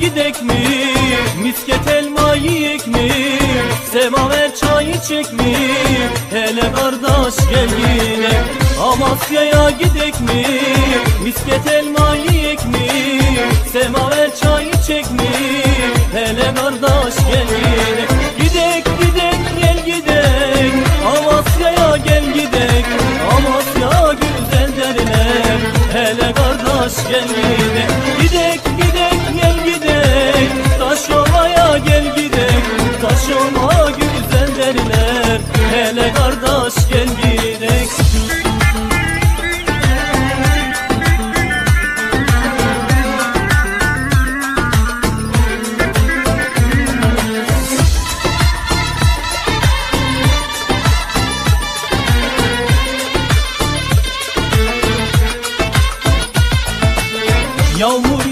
gidek mi? Misket elma yiyek mi? Semaver çayı çek mi? Hele kardeş gel yine Amasya'ya gidek mi? Misket elma yiyek mi? Semaver çayı çek mi? Derler Hele kardeş gel gidek Yağmur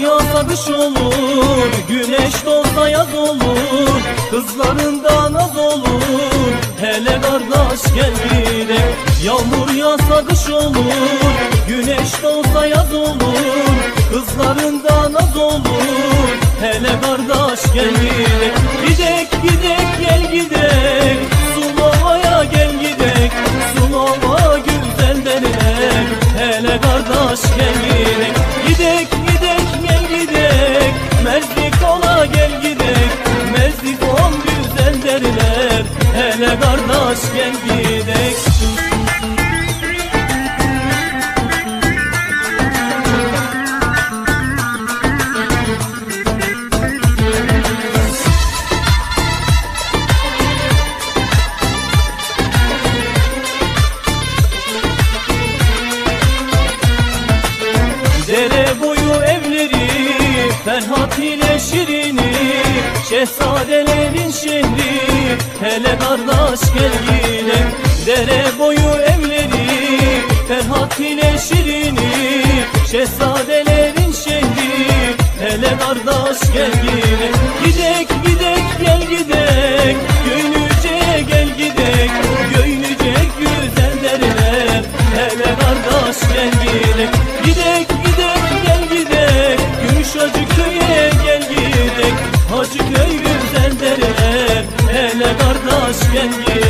kış olur Güneş doğsa yaz olur Kızların da naz olur. Hele kardeş gel Yağmur yağsa kış olur Güneş doğsa yaz olur Kızların da naz olur. Hele kardeş gel gel gidek boyu evleri Ferhat ile şehri Hele kardeş gel yine Dere boyu evleri Ferhat ile Şirin'i Şehzadelerin şehri. Hele kardeş gel yine kardeş gel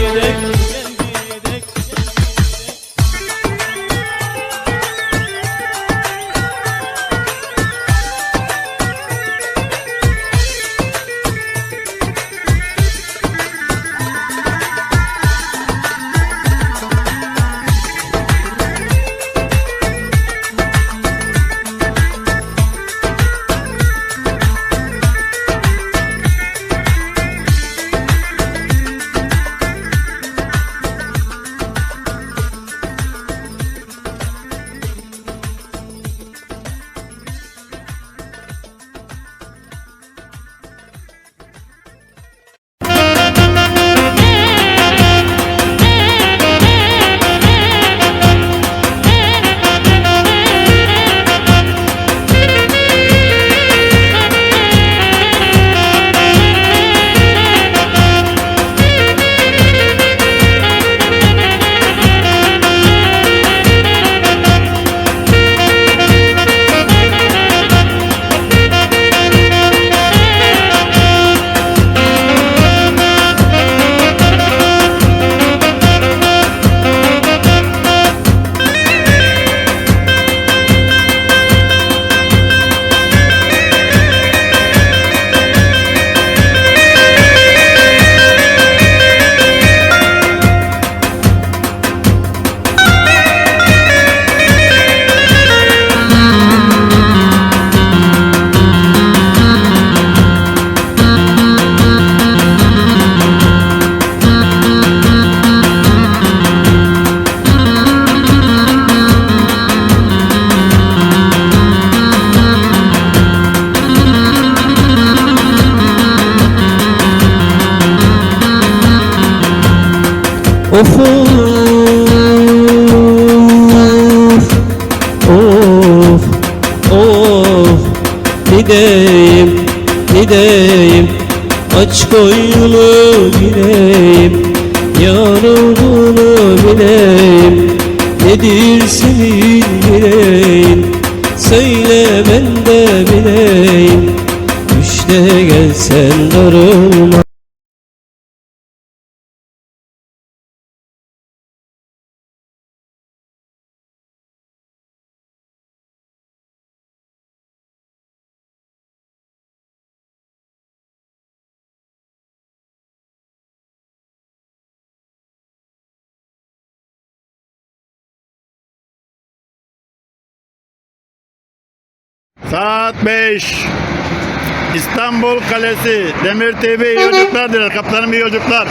Of of of. Of Gideyim gideyim Aç koyunu gireyim Yar olduğunu bileyim. Nedir senin yüreğin? Söyle ben de bileyim. İşte gelsen darılma Saat 5. İstanbul Kalesi. Demir TV iyi yolculuklar diler. Kaptanım iyi yolculuklar.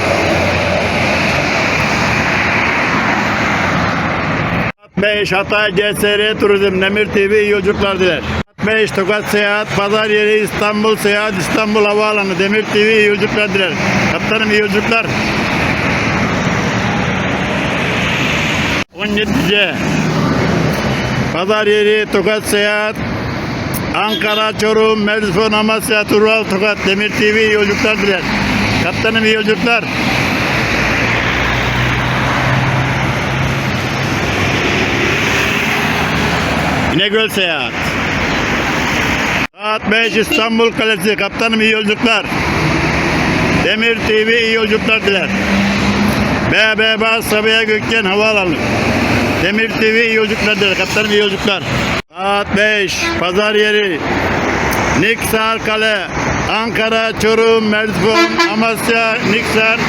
Saat 5. Hatay CSR Turizm. Demir TV iyi yolculuklar diler. Saat 5. Tokat Seyahat. Pazar yeri İstanbul Seyahat. İstanbul Havaalanı. Demir TV iyi yolculuklar diler. Kaptanım iyi yolculuklar. 17C. Pazar yeri Tokat Seyahat. Ankara, Çorum, Merzifon, Amasya, Tural, Tokat, Demir TV iyi yolculuklar diler. Kaptanım iyi yolculuklar. İnegöl Seyahat. Saat 5 İstanbul Kalesi. Kaptanım iyi yolculuklar. Demir TV iyi yolculuklar diler. BB Sabiha Gökçen Havaalanı. Demir TV iyi yolculuklar diler. Kaptanım iyi yolculuklar. Saat 5 Pazar yeri. Niksar Kale. Ankara, Çorum, Merzifon, Amasya, Niksar,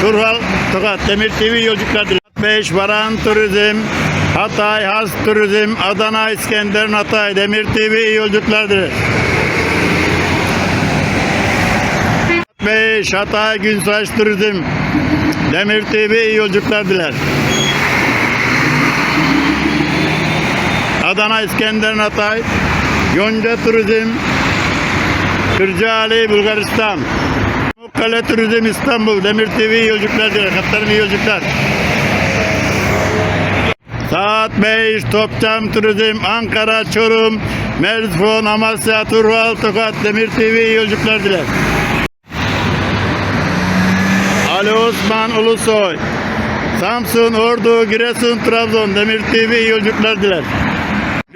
Turhal, Tokat. Demir TV iyi yolculuklar diler. Saat 5 Varan Turizm. Hatay, Has Turizm, Adana, İskenderun, Hatay, Demir TV iyi yolculuklar diler. 5 Hatay Günsaç Turizm Demir TV iyi diler. Adana İskenderun Hatay Yonca Turizm Kırcaali Bulgaristan Kale Turizm İstanbul Demir TV yolculuklar diler. Kaptanım iyi yolculuklar. Saat 5 Topçam Turizm Ankara Çorum Merzifon Amasya Turhal Tokat Demir TV yolculuklar diler. Ali Osman Ulusoy Samsun, Ordu, Giresun, Trabzon Demir TV yolculuklar diler.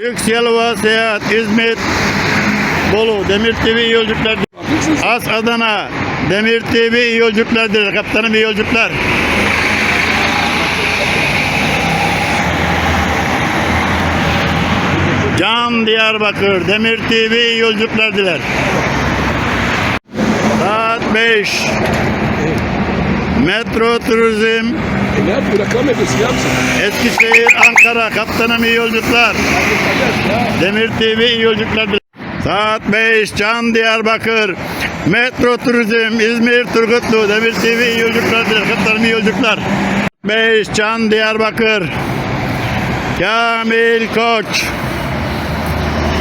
Lüks Yalova Seyahat İzmit Bolu Demir TV iyi yolculuklar. As Adana Demir TV iyi yolculuklar diler. Kaptanım iyi yolculuklar. Can Diyarbakır Demir TV iyi diler. Saat 5 Metro Turizm Ne yapıyor? Reklam ediyorsun ya mısın? Eskişehir Ankara Kaptanım iyi yolculuklar. Demir TV iyi yolculuklar. Saat 5 Can Diyarbakır Metro Turizm İzmir Turgutlu Demir TV iyi yolculuklar. Kaptanım iyi yolculuklar. 5 Can Diyarbakır Kamil Koç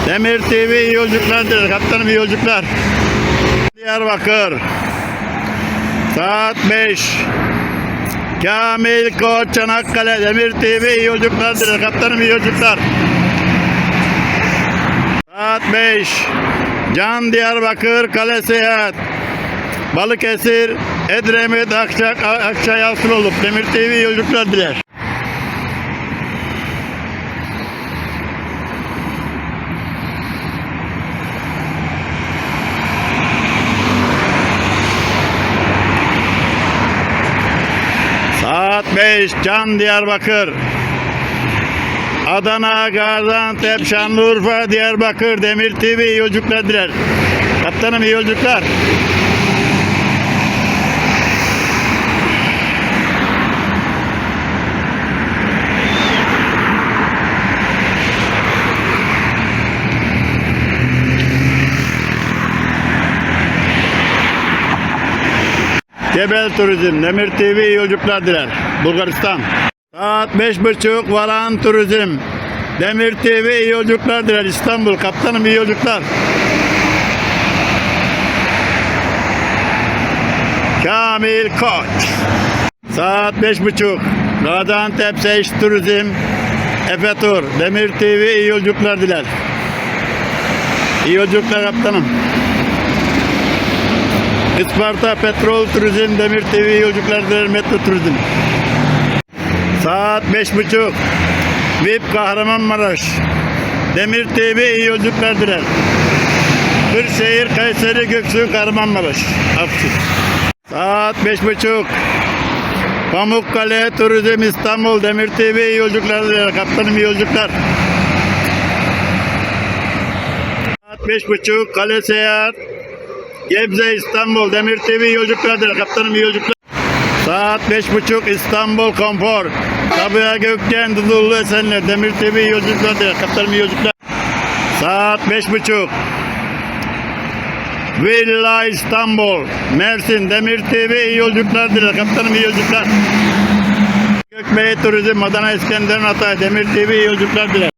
Demir TV iyi yolculuklar. Kaptanım iyi yolculuklar. Diyarbakır Saat 5 Kamil Koç Çanakkale Demir TV iyi yolculuklar diler. Kaptanım iyi yolculuklar. Saat 5 Can Diyarbakır Kale Seyahat Balıkesir Edremit Akçak Akçay Asıloluk Demir TV iyi yolculuklar diler. 5 Can Diyarbakır Adana, Gaziantep, Şanlıurfa, Diyarbakır, Demir TV iyi yolculuklar diler. Kaptanım iyi yolculuklar. Cebel Turizm, Demir TV iyi yolculuklar diler. Bulgaristan. Saat beş buçuk Varan Turizm. Demir TV iyi yolculuklar diler. İstanbul. Kaptanım iyi yolculuklar. Kamil Koç. Saat beş buçuk. Gaziantep Seyş Turizm. Efe Tur. Demir TV iyi yolculuklar diler. İyi yolculuklar kaptanım. Isparta Petrol Turizm Demir TV yolculuklar diler Metro Turizm. Saat beş buçuk. VIP Kahramanmaraş. Demir TV iyi yolculuklar diler. Kırşehir, Kayseri, Göksu, Kahramanmaraş. Aksu. Saat beş buçuk. Pamukkale, Turizm İstanbul, Demir TV iyi diler. Kaptanım iyi. Saat beş buçuk. Kale Seyahat. Gebze, İstanbul, Demir TV iyi yolculuklar diler. Kaptanım yolculuklar. Saat beş buçuk İstanbul Konfor. Sabiha Gökçen, Dudullu Esenler, Demir TV iyi yolculuklar diler. Kaptanım yolculuklar. Saat beş buçuk. Villa İstanbul, Mersin, Demir TV iyi yolculuklar diler. Kaptanım yolculuklar. Gökbey Turizm, Adana İskenderun Hatay, Demir TV iyi yolculuklar diler.